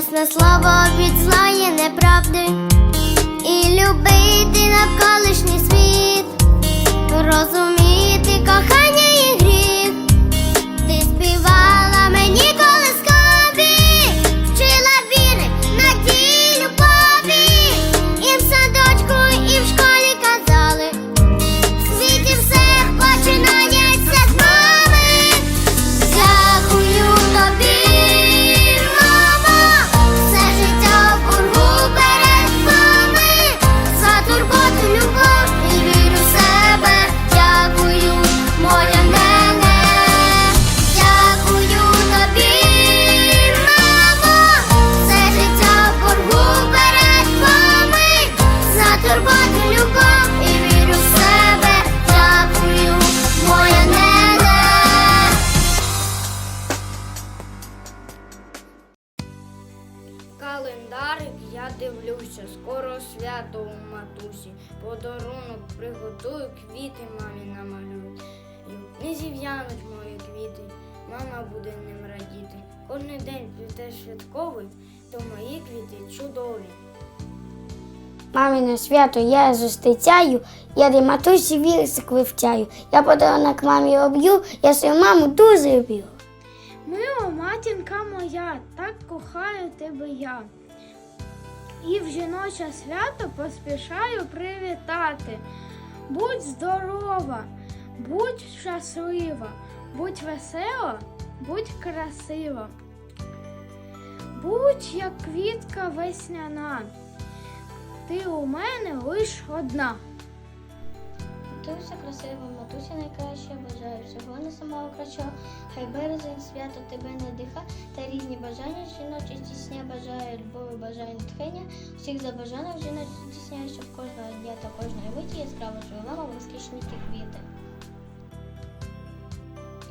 небесне слово від зла і неправди, і любити навколишній світ. Розум дивлюся, скоро свято у матусі. Подарунок приготую, квіти мамі намалюю. Не зів'януть мої квіти, мама буде ним радіти. Кожний день плете святковий, то мої квіти чудові. Маміне свято я зустрічаю, я до матусі вірсик вивчаю. Я подарунок мамі об'ю, я свою маму дуже люблю. Мила матінка моя, так кохаю тебе я. І в жіноче свято поспішаю привітати. Будь здорова, будь щаслива, будь весела, будь красива. Будь як квітка весняна, ти у мене лиш одна. Матуся красива, матуся найкраща, бажаю всього не самого кращого. Хай березень свято тебе надиха, та різні бажання жіночі тісня бажаю, любові бажаю натхнення. Всіх забажаних жіночі тісня, щоб кожного дня та кожної миті яскраво в розкішні квіти.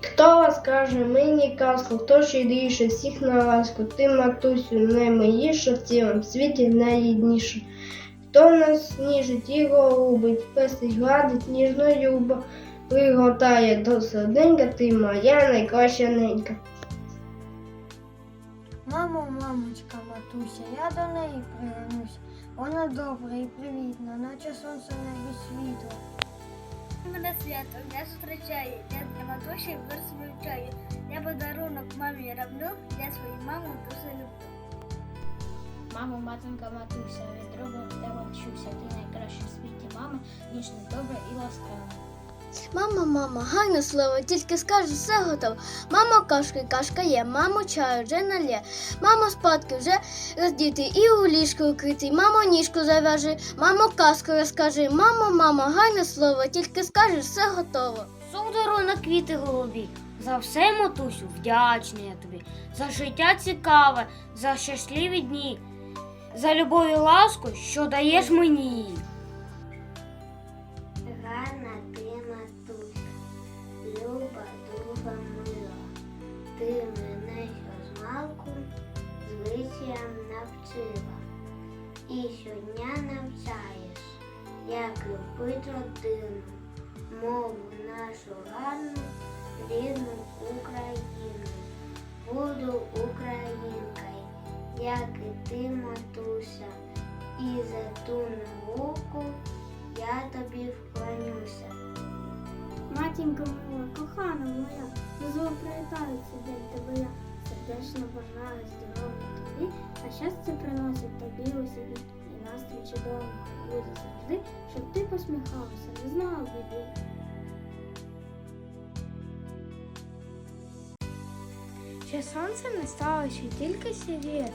Хто вас каже мені казку, хто щедріше всіх на ласку, ти, матусю, наймиліша в цілому світі найрідніша. Хто нас ніжить і голубить, пестить, гладить, ніжно любо, приготає до серденька, ти моя найкраща ненька. Мамо, мамочка, матуся, я до неї пригонусь. Вона добра і привітна, наче сонце в небі світло. Мене свято не зустрічає, я для матусі вирс вивчаю. Я подарунок мамі роблю, я свою маму дуже люблю. Мамо, матінка, матуся, від в тебе вчуся, ти найкраща в світі мама, ніжна, добра і ласкава. Мама, мама, гарне слово, тільки скажу, все готово. Мамо, кашки, кашка є, мамо, чаю вже налє. Мамо, спадки вже роздіти і у ліжку укритий. Мамо, ніжку зав'яжи, мамо, казку розкажи. Мамо, мамо, гарне слово, тільки скажу, все готово. Судару на квіти голубі. За все, матусю, вдячний я тобі. За життя цікаве, за щасливі дні, за любов і ласку, що даєш мені. Гарна ти матуся, люба друга мила, ти мене що змалку звичаям навчила, і щодня навчаєш, як любить родину, мову нашу гарну, рідну Україну. Буду українкою, як і ти, матуся, і за ту науку я тобі вклонюся. Матінко моя, кохана моя, дозвол привітаю цей день тебе я. Сердечно бажаю здоров'я тобі, а щастя приносить тобі усі дні. І настрій чудовий буде завжди, щоб ти посміхався, не знав біди. Ще сонце не стало, ще тільки сіріє.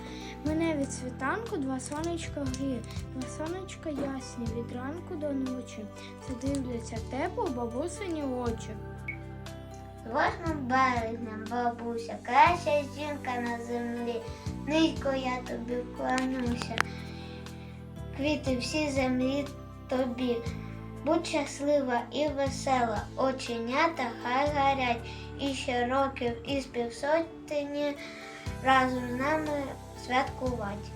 Мене від світанку два сонечка гріє, два сонечка ясні від ранку до ночі. Задивляться тепло бабусині очі. Восьмим березням, бабуся, краща жінка на землі. Низько я тобі вклонюся. Квіти всі землі тобі. Будь щаслива і весела, оченята хай гарять, і ще років із півсотні разом з нами святкувати.